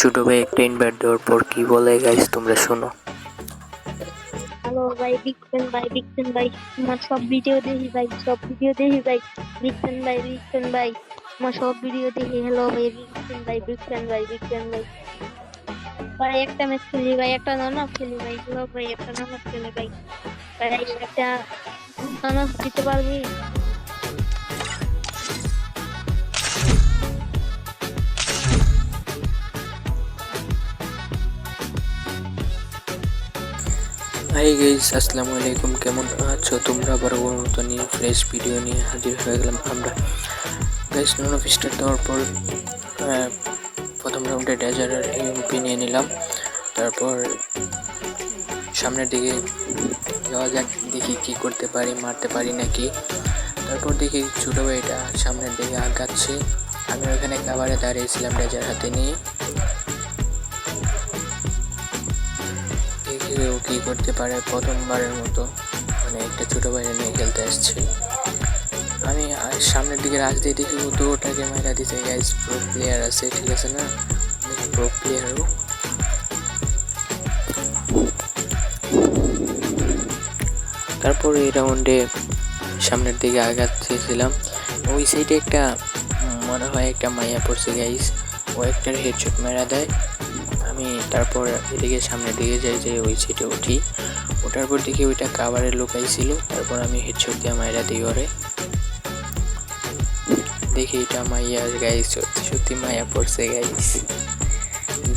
ছোট ভাই একটা ইনভাইট দেওয়ার পর কি বলে গাইস তোমরা শোনো। হ্যালো ভাই বিগসেন ভাই বিগসেন ভাই? তোমার সব ভিডিও দেখি ভাই, সব ভিডিও দেখি ভাই। বিগসেন ভাই বিগসেন ভাই? তোমার সব ভিডিও দেখি। হ্যালো ভাই বিগসেন ভাই বিগসেন ভাই বিগসেন ভাই। ভাই, একটা ম্যাচ খেলি ভাই, একটা নানাস খেলি ভাই। হ্যালো ভাই, একটা নানাস খেলি ভাই। ভাই, একটা নানাস দিতে পারবি? হাই গাইস আসসালামু আলাইকুম, কেমন আছো? তোমরা বড় মতো নিয়ে ফ্রেশ ভিডিও নিয়ে হাজির হয়ে গেলাম আমরা। গাইস নন অফ স্টার্ট দেওয়ার পর প্রথম রাউন্ডে ডেজারের এমপি নিয়ে নিলাম। তারপর সামনের দিকে যাওয়া যাক, দেখি কি করতে পারি, মারতে পারি নাকি। তারপর দেখি ছোটো এটা সামনের দিকে আগাচ্ছে। আমি ওখানে কাবারে দাঁড়িয়েছিলাম ডেজার হাতে নিয়ে। ও কি করতে পারে প্রথমবারের মতো। মানে একটা ছোটো ভাইরা নিয়ে খেলতে আসছে। আমি সামনের দিকে রাজ দিয়ে দেখি, ও ওটাকে মেরা দিতে গাইজ প্রো প্লেয়ার আছে, ঠিক আছে না? প্রো প্লেয়ারও তারপর এই রাউন্ডে সামনের দিকে আঘাত আগাচ্ছিলাম। ওই সাইডে একটা মনে হয় একটা মাইয়া পড়ছে গাইস ও একটা হেডশট মেরা দেয়। আমি তারপর এদিকে সামনের দিকে যাই যে ওই সিটে উঠি। ওঠার পর দেখি ওইটা কাভারে লুকাইছিল তারপর আমি হেডশট দিয়ে মাইরা দিই ওরে। দেখি এটা মাইয়া গাইস সত্যি সত্যি মায়া পড়ছে গাইস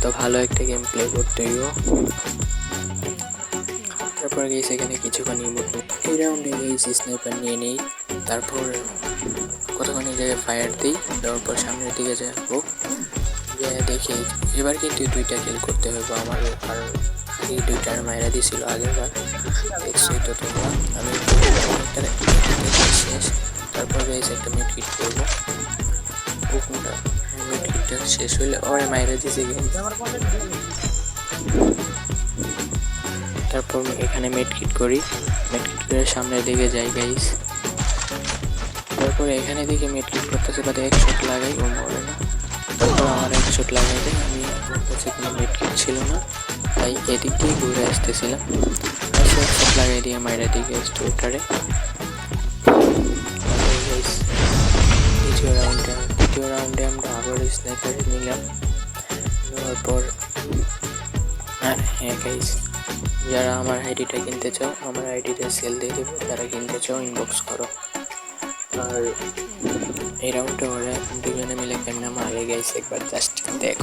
তো ভালো একটা গেম প্লে করতে হইব। তারপর গেছি এখানে কিছুক্ষণ ইমোট এই রাউন্ডে গেছি স্নাইপার নিয়ে নিই। তারপর কতক্ষণ এই জায়গায় ফায়ার দিই, দেওয়ার পর সামনের দিকে যাব। এবার কিন্তু দুইটা কিল করতে হবে আমার কারণ এই দুইটার মায়েরা দিয়েছিল আগের বার দেখছোই তো তোমরা। আমি শেষ, তারপর গেছি একটা মিট কিট করব। মিট কিটটা শেষ হলে ওরে মায়েরা দিয়েছে গেম তারপর এখানে মেট কিট করি। মেট কিট করে সামনের দিকে যাই গাইস তারপর এখানে দেখি মেট কিট করতেছে বাদে এক শট লাগাই, ও মরে না। তারপর আমার এক শট লাগাই আমি আমার কাছে কোনো মেট কিট ছিল না, তাই এদিক দিয়ে ঘুরে আসতেছিলাম। এক শট লাগাই দিয়ে মাইরা দিকে স্টোরটারে দ্বিতীয় রাউন্ডে দ্বিতীয় রাউন্ডে আমরা আবার স্নাইপার নিলাম। নেওয়ার পর, আর হ্যাঁ গাইস যারা আমার আইডিটা কিনতে চাও, আমার আইডিতে সেল দিয়ে দেবো যারা কিনতে চাও ইনবক্স করো। আর এই রাউন্ডে ওরা দুজনে মিলে কেমনে মারে গেছে একবার জাস্ট দেখো।